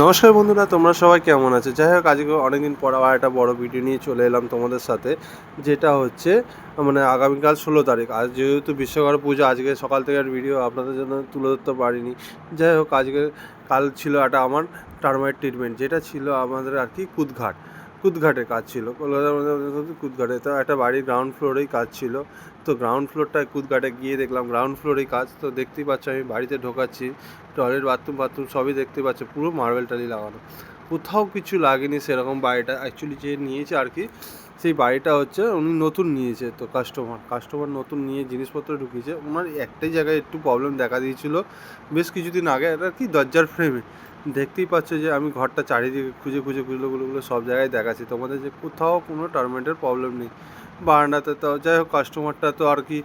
নমস্কার বন্ধুরা, তোমরা সবাই কেমন আছো? যাই হোক, আজকে অনেকদিন পর আবার একটা বড় ভিডিও নিয়ে চলে এলাম তোমাদের সাথে, যেটা হচ্ছে মানে আগামীকাল ষোলো তারিখ। আজ যেহেতু বিশ্বকর্মা পুজো, আজকে সকাল থেকে ভিডিও আপনাদের জন্য তুলে ধরতে পারিনি। যাই হোক, আজকে কাল ছিল একটা আমার টার্মাইট ট্রিটমেন্ট যেটা ছিল আমাদের আর কি কুদঘাট। কুদঘাটে কাজ ছিল। কলকাতার মধ্যে কুদঘাটে, তো একটা বাড়ির গ্রাউন্ড ফ্লোরেই কাজ ছিল। তো গ্রাউন্ড ফ্লোরটায় কুদঘাটে গিয়ে দেখলাম গ্রাউন্ড ফ্লোরেই কাজ তো দেখতেই পাচ্ছ, আমি বাড়িতে ঢোকাচ্ছি টয়লেট বাথরুম বাথরুম সবই দেখতে পাচ্ছ, পুরো মার্বেল টালি লাগানো। কোথাও কিছু লাগেনি সেরকম বাড়িটা অ্যাকচুয়ালি যে নিয়েছে আর কি, সেই বাড়িটা হচ্ছে উনি নতুন নিয়েছে তো কাস্টমার কাস্টমার নতুন নিয়ে জিনিসপত্র ঢুকিয়েছে ওনার একটাই জায়গায় একটু প্রবলেম দেখা দিয়েছিল। বেশ কিছুদিন আগে এটা কি দরজার ফ্রেমে দেখতেই পাচ্ছ যে আমি ঘরটা চারিদিকে খুঁজে খুঁজে খুঁজলো সব জায়গায় দেখাচ্ছি। তোমাদের যে কোথাও কোনো টার্মেন্টের প্রবলেম নেই। বারান্দাতে তো যাই হোক কাস্টমারটা তো আর কি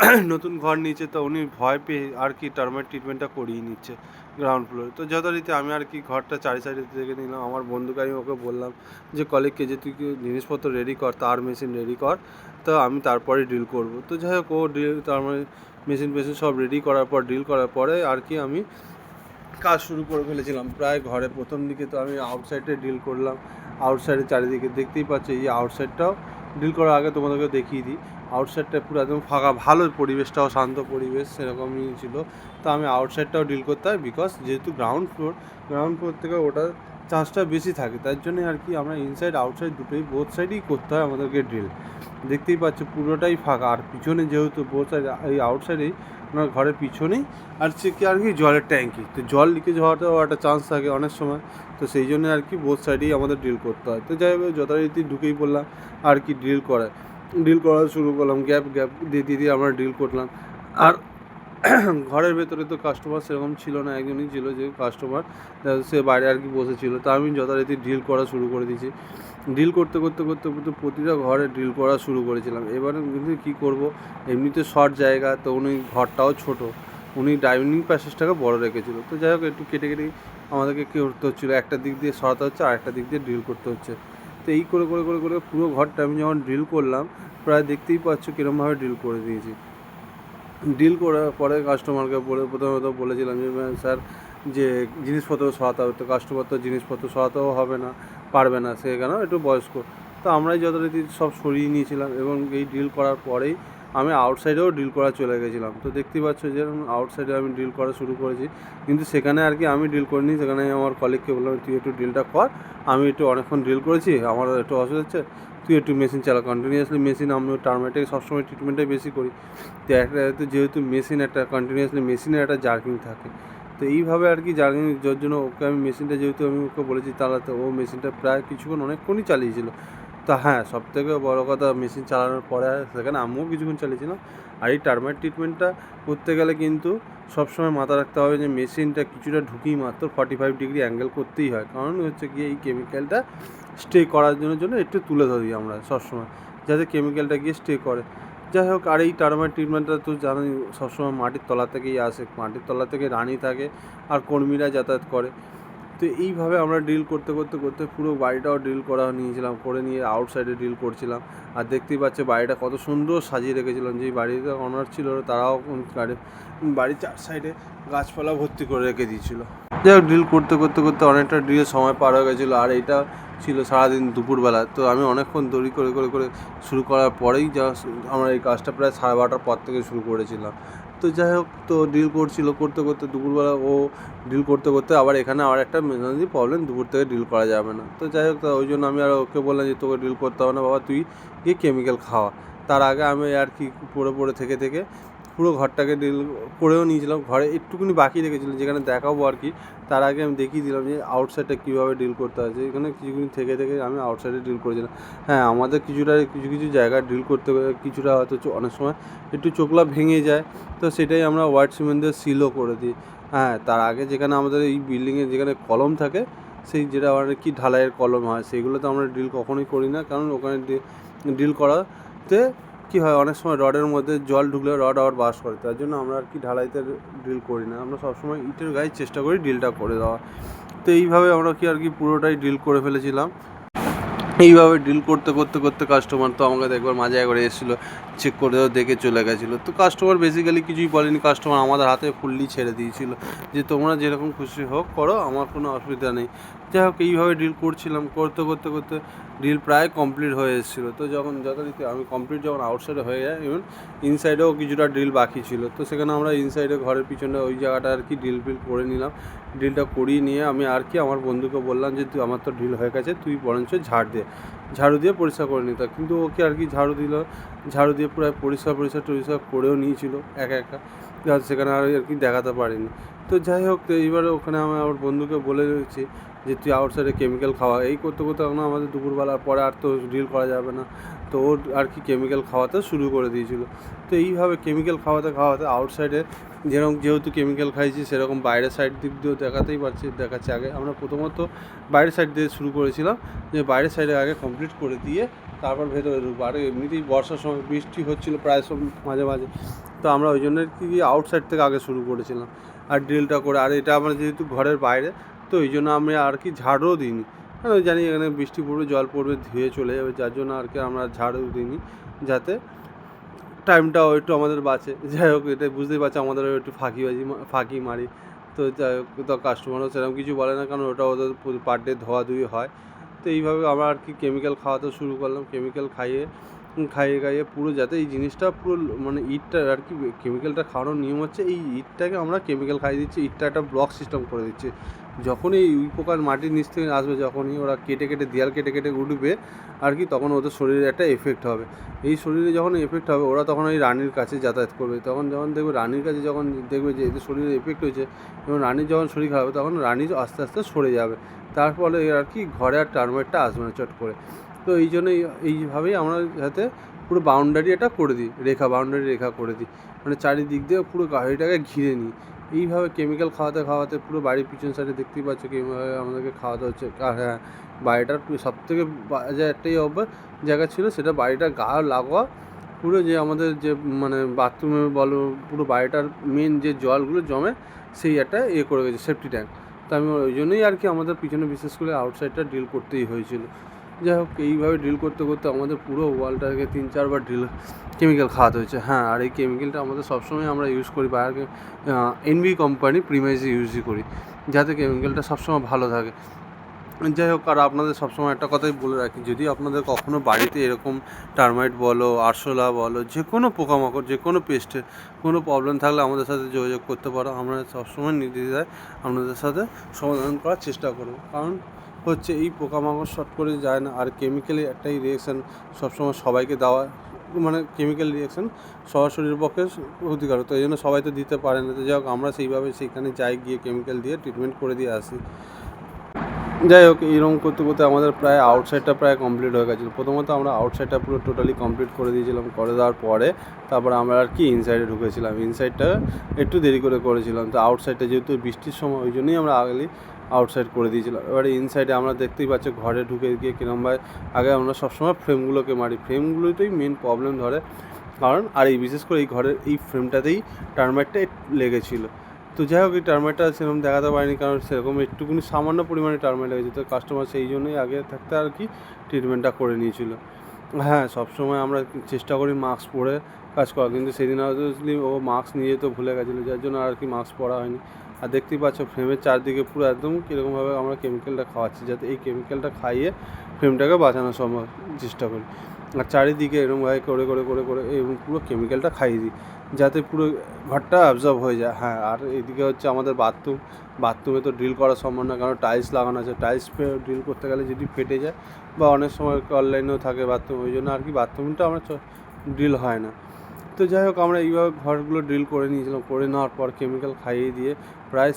নতুন ঘর নিয়েছে তো উনি ভয় পেয়ে আর কি টার্মেট ট্রিটমেন্টটা করিয়ে নিচ্ছে গ্রাউন্ড ফ্লোরে তো যথারীতি আমি আর কি ঘরটা চারি সাইডে থেকে নিলাম। আমার বন্ধুকে আমি ওকে বললাম যে কলিগকে যে তুই জিনিসপত্র রেডি কর, তার মেশিন রেডি কর, তো আমি তারপরে ডিল করব। তো যাই হোক, ও ডিল তার মানে মেশিন ফেশিন সব রেডি করার পর ডিল করার পরে আর কি আমি কাজ শুরু করে ফেলেছিলাম। প্রায় ঘরে প্রথম দিকে তো আমি আউটসাইডে ডিল করলাম। আউটসাইডে চারিদিকে দেখতেই পাচ্ছি, এই আউটসাইডটাও ডিল করার আগে তোমাদেরকে দেখিয়ে দিই। আউটসাইডটা পুরো একদম ফাঁকা, ভালো পরিবেশটাও, শান্ত পরিবেশ, সেরকমই ছিল। তা আমি আউটসাইডটাও ডিল করতে হয় বিকজ যেহেতু গ্রাউন্ড ফ্লোর গ্রাউন্ড ফ্লোর থেকে ওটা চান্সটা বেশি থাকে, তার জন্যে আর কি আমরা ইনসাইড আউটসাইড দুটোই বোথ সাইডেই করতে হয় আমাদেরকে ড্রিল দেখতেই পাচ্ছ পুরোটাই ফাঁকা, আর পিছনে যেহেতু বোথ সাইড এই আউটসাইডেই ওনার ঘরের পিছনেই, আর হচ্ছে কি আর কি জলের ট্যাঙ্কি। তো জল লিকেজ হওয়াটাও একটা চান্স থাকে অনেক সময়, তো সেই জন্য আর কি বোথ সাইডেই আমাদের ড্রিল করতে হয়। তো যাই হোক, যথারীতি ঢুকেই পড়লাম, আর কি ড্রিল করায় ড্রিল করা শুরু করলাম গ্যাপ গ্যাপ দিয়ে দিয়ে দিয়ে আমরা ড্রিল করলাম। আর ঘরের ভেতরে তো কাস্টমার সেরকম ছিল না, একজনই ছিল যে কাস্টমার সে বাইরে আর কি বসেছিল। তা আমি যথারীতি ড্রিল করা শুরু করে দিয়েছি। ড্রিল করতে করতে করতে করতে প্রতিটা ঘরে ড্রিল করা শুরু করেছিলাম। এবারে কিন্তু কী করব? এমনিতে শর্ট জায়গা, তো উনি ঘরটাও ছোট। উনি ডাইনিং প্যাসেজটাকে বড় রেখেছিল। তো যাই হোক, একটু কেটে কেটে আমাদেরকে করতে হচ্ছিল? একটা দিক দিয়ে সরাতে হচ্ছে, আর একটা দিক দিয়ে ড্রিল করতে হচ্ছে। তো এই করে করে করে করে পুরো ঘরটা আমি যখন ড্রিল করলাম, প্রায় দেখতেই পাচ্ছ কীরমভাবে ড্রিল করে দিয়েছি। ডিল করার পরে কাস্টমারকে বলে প্রথমত বলেছিলাম যে স্যার, যে জিনিসপত্র সরাতে হবে, তো কাস্টমার তো জিনিসপত্র সরাতেও হবে না, পারবে না, সে কেন? একটু বয়স্ক। তো আমরাই যথারীতি সব সরিয়ে নিয়েছিলাম এবং এই ডিল করার পরেই আমি আউটসাইডেও ডিল করা চলে গেছিলাম। তো দেখতেই পাচ্ছ যে আউটসাইডে আমি ডিল করা শুরু করেছি। কিন্তু সেখানে আর কি আমি ডিল করিনি, সেখানে আমার কলিগকে বললাম, তুই একটু ডিলটা কর, আমি একটু অনেকক্ষণ ডিল করেছি আমার একটু অসুবিধা হচ্ছে। তুই একটু মেশিন চালা কন্টিনিউয়াসলি মেশিন আমি টার্মেটিক সবসময় ট্রিটমেন্টটাই বেশি করি। তো একটা যেহেতু মেশিন একটা কন্টিনিউয়াসলি মেশিনের একটা জার্কিং থাকে। তো এইভাবে আর কি জার্কিং যার জন্য ওকে আমি মেশিনটা যেহেতু আমি ওকে বলেছি চালাতে ও মেশিনটা প্রায় কিছুক্ষণ অনেকক্ষণই চালিয়েছিল। তা হ্যাঁ সব থেকে বড়ো কথা মেশিন চালানোর পরে সেখানে আমিও কিছুক্ষণ চালিয়েছিলাম। আর এই টার্মাইট ট্রিটমেন্টটা করতে গেলে কিন্তু সবসময় মাথা রাখতে হবে যে মেশিনটা কিছুটা ঢুকিয়ে মাত্র ফর্টি ফাইভ ডিগ্রি অ্যাঙ্গেল করতেই হয়। কারণ হচ্ছে গিয়ে এই কেমিক্যালটা স্টে করার জন্য জন্য একটু তুলে ধরি আমরা সবসময়, যাতে কেমিক্যালটা গিয়ে স্টে করে। যাই হোক, আর এই টার্মাইট ট্রিটমেন্টটা তো জানোই, সবসময় মাটির তলা থেকেই আসে। মাটির তলা থেকে রানি থাকে, আর কর্মীরা যাতায়াত করে। তো এইভাবে আমরা ড্রিল করতে করতে করতে পুরো বাড়িটাও ড্রিল করা নিয়েছিলাম, করে নিয়ে আউটসাইডে ড্রিল করছিলাম। আর দেখতেই পাচ্ছে বাড়িটা কত সুন্দর সাজিয়ে রেখেছিলাম। যেই বাড়িতে অনার ছিল, তারাও বাড়ির চার সাইডে গাছপালা ভর্তি করে রেখে দিয়েছিল। যাই হোক ড্রিল করতে করতে করতে অনেকটা ডিলের সময় পার হয়ে গেছিল। আর এইটা ছিল সারাদিন দুপুরবেলা। তো আমি অনেকক্ষণ দড়ি করে করে করে শুরু করার পরেই যা আমরা এই কাজটা প্রায় সাড়ে বারোটার পর থেকে শুরু করেছিলাম। তো যাই হোক, তো ডিল করছিল করতে করতে দুপুরবেলা ও ডিল করতে করতে আবার এখানে আবার একটা মেজাজি প্রবলেম দুপুর থেকে ডিল করা যাবে না। তো যাই হোক ওই জন্য আমি আর ওকে বললাম যে, তোকে ডিল করতে হবে না, বাবা, তুই গিয়ে কেমিক্যাল খাওয়া। তার আগে আমি আর কি পড়ে পড়ে থেকে থেকে পুরো ঘরটাকে ডিল করেও নিয়েছিলাম। ঘরে একটুকুনি বাকি রেখেছিলাম যেখানে দেখাবো আর কি। তার আগে আমি দেখিয়ে দিলাম যে আউটসাইডটা কীভাবে ডিল করতে হয়। এখানে কিছুদিন থেকে থেকে আমি আউটসাইডে ডিল করেছিলাম। হ্যাঁ আমাদের কিছুটা, কিছু কিছু জায়গায় ডিল করতে কিছুটা হয়তো অনেক সময় একটু চোখলা ভেঙে যায়। তো সেটাই আমরা হোয়াইট সিমেন্ট দিয়ে সিলও করে দিই। হ্যাঁ তার আগে যেখানে আমাদের এই বিল্ডিংয়ে যেখানে কলম থাকে, সেই যেটা আর কি ঢালাইয়ের কলম হয় সেগুলো তো আমরা ডিল কখনোই করি না। কারণ ওখানে ডিল করাতে কী হয়, অনেক সময় রডের মধ্যে জল ঢুকলে রড আবার বাস করে, তার জন্য আমরা আর কি ঢালাইতে ড্রিল করি না। আমরা সবসময় ইটের গায়ে চেষ্টা করি ড্রিলটা করে দেওয়া। তো এইভাবে আমরা কি আর কি পুরোটাই ড্রিল করে ফেলেছিলাম। এইভাবে ডিল করতে করতে করতে কাস্টমার তো আমাকে একবার মাঝে একবার এসেছিল চেক করেও দেখে চলে গেছিল। তো কাস্টমার বেসিক্যালি কিছুই বলেনি কাস্টমার আমাদের হাতে ফুললি ছেড়ে দিয়েছিল যে তোমরা যেরকম খুশি হোক করো, আমার কোনো অসুবিধা নেই। যাই হোক এইভাবে ডিল করছিলাম, করতে করতে করতে ডিল প্রায় কমপ্লিট হয়ে এসেছিল। তো যখন যথারীতি আমি কমপ্লিট যখন আউটসাইডে হয়ে যায় ইভেন ইনসাইডেও কিছুটা ডিল বাকি ছিল। তো সেখানে আমরা ইনসাইডে ঘরের পিছনে ওই জায়গাটা আর কি ডিল ফিল করে নিলাম। ডিলটা করিয়ে নিয়ে আমি আর কি আমার বন্ধুকে বললাম যে, তুই, আমার তো ডিল হয়ে গেছে, তুই বরঞ্চ ঝাড় দে। ঝাড়ু দিয়ে পরিষ্কার করে নিত। কিন্তু ওকে আর কি ঝাড়ু দিল। ঝাড়ু দিয়ে পুরো পরিষ্কার পরিষ্কার, টরিষ্কার করেও নিয়েছিল, একা একা। সেখানে আর কি দেখাতে পারিনি। তো যাই হোক এইবারে ওখানে আমি আমার বন্ধুকে বলে দিয়েছি যে তুই আউটসাইডে কেমিক্যাল খাওয়া, এই করতে করতে এখন আমাদের দুপুরবেলার পরে আর তো ডিল করা যাবে না। তো ওর আর কি কেমিক্যাল খাওয়াতে শুরু করে দিয়েছিল। তো এইভাবে কেমিক্যাল খাওয়াতে খাওয়াতে আউটসাইডে যেরকম যেহেতু কেমিক্যাল খাইছি, সেরকম বাইরের সাইড দিক দিয়েও দেখাতেই পারছি, দেখাচ্ছে আগে। আমরা প্রথমত বাইরের সাইড দিয়ে শুরু করেছিলাম, যে বাইরের সাইডে আগে কমপ্লিট করে দিয়ে তারপর ভেতরে ঢুকবো। আর এমনিতেই বর্ষার সময় বৃষ্টি হচ্ছিল প্রায় সব মাঝে মাঝে। তো আমরা ওই জন্য কি আউটসাইড থেকে আগে শুরু করেছিলাম। আর ড্রিলটা করে, আর এটা আমরা যেহেতু ঘরের বাইরে তো এই জন্য আমি আর কি ঝাড়ও দিইনি। আমি জানি এখানে বৃষ্টি পড়বে, জল পড়বে, ধুয়ে চলে যাবে, যার জন্য আর কি আমরা ঝাড়ও দিইনি যাতে টাইমটাও একটু আমাদের বাঁচে। যাই হোক, এটা বুঝতেই পারছে, আমাদের একটু ফাঁকিবাজি ফাঁকি মারি। তো যাই হোক, তো কাস্টমারও সেরকম কিছু বলে না, কারণ ওটা ওদের পার ডে ধোয়াধুয়ি হয়। তো এইভাবে আমরা আর কি কেমিক্যাল খাওয়াতে শুরু করলাম। কেমিক্যাল খাইয়ে খাইয়ে খাইয়ে পুরো যাতে এই জিনিসটা পুরো মানে ইটটা আর কি কেমিক্যালটা খাওয়ানোর নিয়ম হচ্ছে এই ইটটাকে আমরা কেমিক্যাল খাইয়ে দিচ্ছি, ইটটা একটা ব্লক সিস্টেম করে দিচ্ছি। যখনই এই পোকার মাটির নিচ থেকে আসবে, যখনই ওরা কেটে কেটে দেয়াল কেটে কেটে উঠবে, আর কি তখন ওদের শরীরে একটা এফেক্ট হবে। এই শরীরে যখন এফেক্ট হবে, ওরা তখন ওই রানীর কাছে যাতায়াত করবে। তখন যখন দেখবে রানীর কাছে যখন দেখবে যে এদের শরীরে এফেক্ট হয়েছে, এবং রানীর যখন শরীর খারাপ হবে, তখন রানী আস্তে আস্তে সরে যাবে। তার ফলে আর কি ঘরে আর টার্মাইটটা আসবে না চট করে। তো এই জন্য এইভাবেই আমরা যাতে পুরো বাউন্ডারি এটা করে দিই, রেখা বাউন্ডারি রেখা করে দিই। মানে চারিদিক দিয়ে পুরো গাড়িটাকে ঘিরে নিই। এইভাবে কেমিক্যাল খাওয়াতে খাওয়াতে পুরো বাড়ির পিছন সাইডে দেখতেই পাচ্ছ কীভাবে আমাদেরকে খাওয়াতে হচ্ছে। আর হ্যাঁ বাড়িটার সব থেকে যে একটাই অভ্যাস, জায়গা ছিল সেটা বাড়িটার গা লাগোয়া, পুরো যে আমাদের যে মানে বাথরুমে বলো, পুরো বাড়িটার মেন যে জলগুলো জমে সেই একটা ইয়ে করে গেছে সেফটি ট্যাঙ্ক তো আমি ওই জন্যই আর কি আমাদের পিছনে বিশেষ করে আউটসাইডটা ডিল করতেই হয়েছিল। যাই হোক, এইভাবে ড্রিল করতে করতে আমাদের পুরো ওয়ালটাকে তিন চারবার ড্রিল কেমিক্যাল খাওয়াতে হয়েছে। হ্যাঁ আর এই কেমিক্যালটা আমাদের সবসময় আমরা ইউজ করি বাইরে এনভি কোম্পানি প্রিমাইজে ইউজই করি, যাতে কেমিক্যালটা সবসময় ভালো থাকে। যাই হোক, আর আপনাদের সবসময় একটা কথাই বলে রাখি, যদি আপনাদের কখনো বাড়িতে এরকম টার্মাইট বলো, আরশোলা বলো, যে কোনো পোকামাকড়, যে কোনো পেস্টের কোনো প্রবলেম থাকলে আমাদের সাথে যোগাযোগ করতে পারো। আমরা সবসময় নির্দ্বিধায় আপনাদের সাথে সমাধান করার চেষ্টা করব। কারণ হচ্ছে এই পোকামাকড় শর্ট করে যায় না। আর কেমিক্যালি একটাই রিয়েকশান সবসময় সবাইকে দেওয়া মানে কেমিক্যাল রিয়েকশান সবার শরীরের পক্ষে ক্ষতিকারক। তো এই জন্য সবাই তো দিতে পারে না। তো যাই হোক, আমরা সেইভাবে সেইখানে যাই, গিয়ে কেমিক্যাল দিয়ে ট্রিটমেন্ট করে দিয়ে আসি। যাই হোক, এইরকম করতে করতে আমাদের প্রায় আউটসাইডটা প্রায় কমপ্লিট হয়ে গেছিল। প্রথমত আমরা আউটসাইডটা পুরো টোটালি কমপ্লিট করে দিয়েছিলাম, করে দেওয়ার পরে তারপর আমরা আর কি ইনসাইডে ঢুকেছিলাম। ইনসাইডটা একটু দেরি করে করেছিলাম। তো আউটসাইডটা যেহেতু বৃষ্টির সময়, ওই জন্যই আমরা আগেই আউটসাইড করে দিয়েছিলাম এবারে ইনসাইডে আমরা দেখতেই পাচ্ছি ঘরে ঢুকে গিয়ে কিরমভাবে আগে আমরা সবসময় ফ্রেমগুলোকে মারি। ফ্রেমগুলোতেই মেন প্রবলেম ধরে। কারণ, আর এই বিশেষ করে এই ঘরের এই ফ্রেমটাতেই টার্মাইটটা লেগেছিলো। তো যাই হোক, এই টার্মাইটটা সেরকম দেখাতে পারিনি, কারণ সেরকম একটুকুনি সামান্য পরিমাণে টার্মাইট লেগেছে। তো কাস্টমার সেই জন্যই আগে থাকতে আর কি ট্রিটমেন্টটা করে নিয়েছিল। হ্যাঁ সবসময় আমরা চেষ্টা করি মাস্ক পরে কাজ করা। কিন্তু সেদিন হয়তো ও মাস্ক নিয়ে যেতে ভুলে গেছিল, যার জন্য আর কি মাস্ক পরা হয়নি। আর দেখতেই পাচ্ছ ফ্রেমের চারদিকে পুরো একদম কীরকমভাবে আমরা কেমিক্যালটা খাওয়াচ্ছি, যাতে এই কেমিক্যালটা খাইয়ে ফ্রেমটাকে বাঁচানো সম্ভব, চেষ্টা করি। আর চারিদিকে এরকমভাবে করে করে করে করে এবং পুরো কেমিক্যালটা খাইয়ে দিই, যাতে পুরো ঘরটা অ্যাবজর্ব হয়ে যায়। হ্যাঁ আর এদিকে হচ্ছে আমাদের বাথরুম বাথরুমে তো ড্রিল করা সম্ভব না, কারণ টাইলস লাগানো আছে। টাইলস ড্রিল করতে গেলে যদি ফেটে যায় বা অনেক সময় অনলাইনেও থাকে বাথরুম ওই জন্য আর কি বাথরুমটা আমরা ড্রিল হয় না। তো যাই হোক, আমরা এইভাবে ঘরগুলো ড্রিল করে নিয়েছিলাম, করে নেওয়ার পর কেমিক্যাল খাইয়ে দিয়ে প্রায়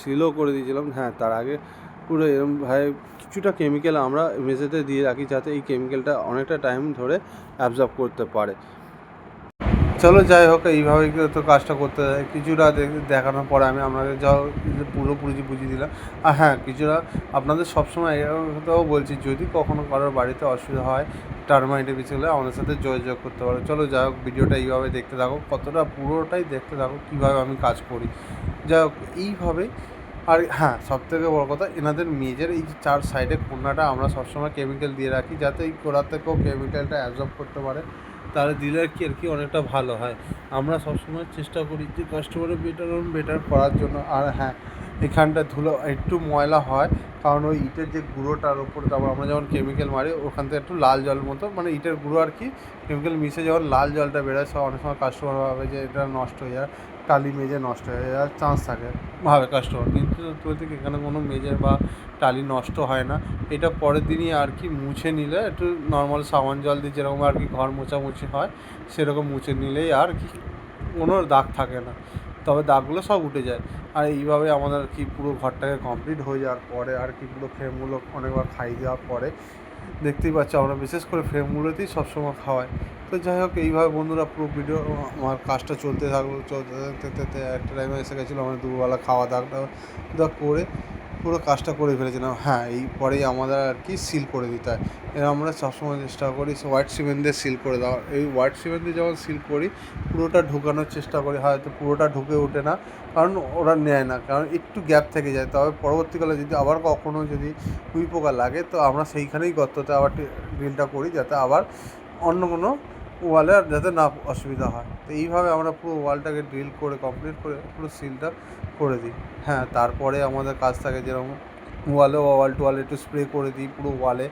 সিলও করে দিয়েছিলাম। হ্যাঁ তার আগে পুরো এরকম ভাই, কিছুটা কেমিক্যাল আমরা মেঝেতে দিয়ে রাখি যাতে এই কেমিক্যালটা অনেকটা টাইম ধরে অ্যাবজর্ব করতে পারে। চলো যাই হোক, এইভাবে তো কাজটা করতে হয়। কিছুটা দেখানোর পরে আমি আপনাদের যা পুরোপুরি বুঝিয়ে দিলাম। আর হ্যাঁ কিছুটা আপনাদের সবসময় এটাও বলছি, যদি কখনো কারোর বাড়িতে অসুবিধা হয় টার্মাইটের কিছু হলে আমাদের সাথে যোগাযোগ করতে পারো। চলো যাই হোক, ভিডিওটা এইভাবে দেখতে থাকো। কতটা পুরোটাই দেখতে থাকো, কীভাবে আমি কাজ করি। যাই হোক এইভাবেই আর হ্যাঁ সব থেকে বড় কথা, এনাদের মেজের এই চার সাইডে কোনাটা আমরা সবসময় কেমিক্যাল দিয়ে রাখি, যাতে এই কোড়া কেউ কেমিক্যালটা অ্যাবজর্ব করতে পারে। তাহলে দিলে কি আর কি অনেকটা ভালো হয়। আমরা সবসময় চেষ্টা করি যে কাস্টমারের বেটার বেটার করার জন্য। আর হ্যাঁ এখানটা ধুলো একটু ময়লা হয়, কারণ ওই ইটের যে গুঁড়োটার ওপর তারপর আমরা যখন কেমিক্যাল মারি, ওখান থেকে একটু লাল জল মতো মানে ইটের গুঁড়ো আর কি কেমিক্যাল মিশে যখন লাল জলটা বেরোয়, সব অনেক সময় কাস্টমার ভাবে যে এটা নষ্ট হয়ে যায় টালি মেজে নষ্ট হয়ে যাওয়ার চান্স থাকে। ভাবে কাস্টমার কিন্তু বলতে এখানে কোনো মেজে বা টালি নষ্ট হয় না। এটা পরের দিনই আর কি মুছে নিলে, একটু নর্মাল সাবান জল দিয়ে যেরকম আর কি ঘর মোছামুছি হয়, সেরকম মুছে নিলেই আর কি কোনো দাগ থাকে না। তবে দাগগুলো সব উঠে যায়। আর এইভাবে আমাদের কি পুরো ঘরটাকে কমপ্লিট হয়ে যাওয়ার পরে আর কি পুরো ফ্রেমগুলো অনেকবার খাই দেওয়ার পরে দেখতেই পাচ্ছি আমরা বিশেষ করে ফ্রেমগুলোতেই সবসময় খাওয়াই। তো যাই হোক, এইভাবে বন্ধুরা পুরো ভিডিও আমার কাজটা চলতে থাকল, চলতে থাকতে একটা টাইমে এসে গেছিল আমার দুবেলা খাওয়া দাওয়া করে। পুরো কাজটা করে ফেলেছিলাম হ্যাঁ এই পরেই আমাদের আর কি সিল করে দিতে হয়। এর আমরা সবসময় চেষ্টা করি হোয়াইট সিমেন্ট দিয়ে সিল করে দেওয়া। এই হোয়াইট সিমেন্ট দিয়ে যখন সিল করি, পুরোটা ঢোকানোর চেষ্টা করি। হয়তো পুরোটা ঢুকে ওঠে না, কারণ ওরা নেয় না, কারণ একটু গ্যাপ থেকে যায়। তবে পরবর্তীকালে যদি আবার কখনও যদি কুই পোকা লাগে, তো আমরা সেইখানেই গর্ততে আবার ড্রিলটা করি, যাতে আবার অন্য কোনো ওয়ালে আর যাতে না অসুবিধা হয়। তো এইভাবে আমরা পুরো ওয়ালটাকে ড্রিল করে কমপ্লিট করে পুরো সিলটা করে দিই। হ্যাঁ তারপরে আমাদের কাজ থাকে যেরকম ওয়ালে ওয়াল টু ওয়াল একটু স্প্রে করে দিই পুরো ওয়ালে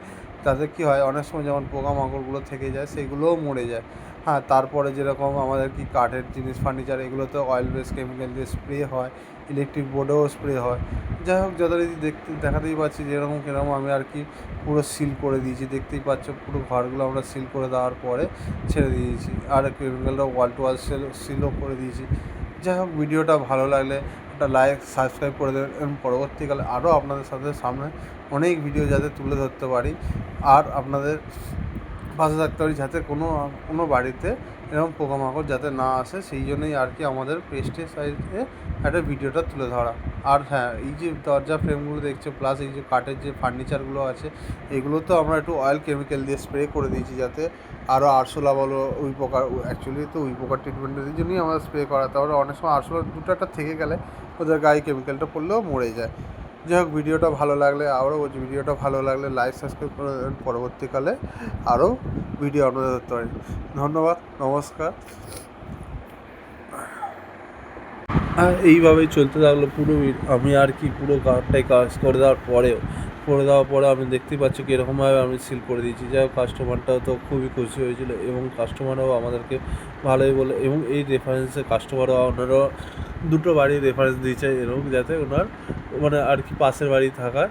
তাতে কী হয়, অনেক সময় যেমন পোকামাকড়গুলো থেকে যায়, সেগুলোও মরে যায়। হ্যাঁ তারপরে যেরকম আমাদের কি কাঠের জিনিস ফার্নিচার এগুলোতে অয়েল বেস কেমিক্যাল দিয়ে স্প্রে হয় ইলেকট্রিক বোর্ডেও স্প্রে হয়। যাই হোক, যথারীতি দেখতে, দেখাতেই পাচ্ছি যেরকম কীরকম আমি আর কি পুরো সিল করে দিয়েছি। দেখতেই পাচ্ছ পুরো ঘরগুলো আমরা সিল করে দেওয়ার পরে ছেড়ে দিয়েছি। আর কেমিক্যালটা ওয়াল টু ওয়াল সেল সিলও করে দিয়েছি। যাই হোক ভিডিওটা ভালো লাগলে একটা লাইক সাবস্ক্রাইব করে দেবেন। এবং পরবর্তীকালে আরও আপনাদের সাথে সামনে অনেক ভিডিও যাতে তুলে ধরতে পারি। আর আপনাদের পাশে থাকতে পারি যাতে কোনো কোনো বাড়িতে এরকম পোকামাকড় যাতে না আসে, সেই জন্যই আর কি আমাদের পেস্টের সাইডে একটা ভিডিওটা তুলে ধরা। আর হ্যাঁ এই যে দরজা ফ্রেমগুলো দেখছ প্লাস এই যে কাঠের যে ফার্নিচারগুলো আছে এগুলো তো আমরা একটু অয়েল কেমিক্যাল দিয়ে স্প্রে করে দিয়েছি যাতে আরও আরশোলা বলো উই পোকার অ্যাকচুয়ালি তো উই পোকার ট্রিটমেন্টের জন্যই আমরা স্প্রে করা তারপরে অনেক সময় আরশোলা দুটো একটা থেকে গেলে ওদের গায়ে কেমিক্যালটা পড়লেও মরে যায়। যাই হোক, ভিডিওটা ভালো লাগলে আরও বলছি, ভিডিওটা ভালো লাগলে লাইক সাবস্ক্রাইব করে দেবেন। পরবর্তীকালে আরও ভিডিও আপনাদের ধরতে পারি। ধন্যবাদ, নমস্কার। আর এইভাবেই চলতে থাকল পুরো আমি আর কি পুরো কার্ডটাই কাজ করে দেওয়ার পরেও, করে দেওয়ার পরে আমি দেখতেই পাচ্ছি কীরকমভাবে আমি সিল করে দিয়েছি। যাই হোক কাস্টমারটাও তো খুবই খুশি হয়েছিল এবং কাস্টমারও আমাদেরকে ভালোই বলে, এবং এই রেফারেন্সে কাস্টমারও ওনারও দুটো বাড়ি রেফারেন্স দিয়েছে এরকম যাতে ওনার মানে আর কি পাশের বাড়ি থাকায়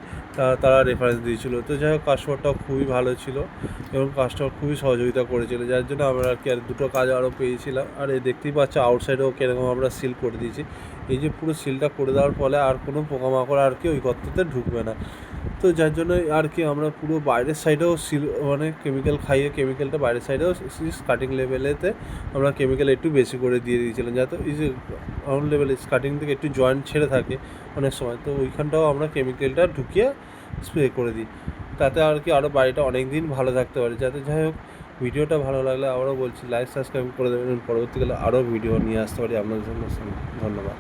তারা রেফারেন্স দিয়েছিল। তো যাই হোক কাস্টমারটাও খুবই ভালো ছিল এবং কাস্টমার খুবই সহযোগিতা করেছিল। যার জন্য আমরা আর কি আর দুটো কাজ আরও পেয়েছিলাম। আর এই দেখতেই পাচ্ছ আউটসাইডেও কীরকম আমরা সিল করে দিয়েছি। এই যে পুরো সিলটা করে দেওয়ার ফলে আর কোনো পোকামাকড় আর কি ওই গর্ততে ঢুকবে না। তো যার জন্য আর কি আমরা পুরো বাইরের সাইডেও সিল মানে কেমিক্যাল খাইয়ে কেমিক্যালটা বাইরের সাইডেও স্টার্টিং লেভেলেতে আমরা কেমিক্যাল একটু বেশি করে দিয়ে দিয়েছিলাম। যাতে এই যে লেভেলে স্টার্টিং থেকে একটু জয়েন্ট ছেড়ে থাকে অনেক সময়। তো ওইখানটাও আমরা কেমিক্যালটা ঢুকিয়ে স্প্রে করে দিই। তাতে আর কি আরও বাড়িটা অনেক দিন ভালো থাকতে পারে। যাতে যাই হোক, ভিডিওটা ভালো লাগলে আবারও বলছি লাইক সাবস্ক্রাইব করে দেবেন। পরবর্তীকালে আরও ভিডিও নিয়ে আসতে পারি আপনাদের জন্য। ধন্যবাদ।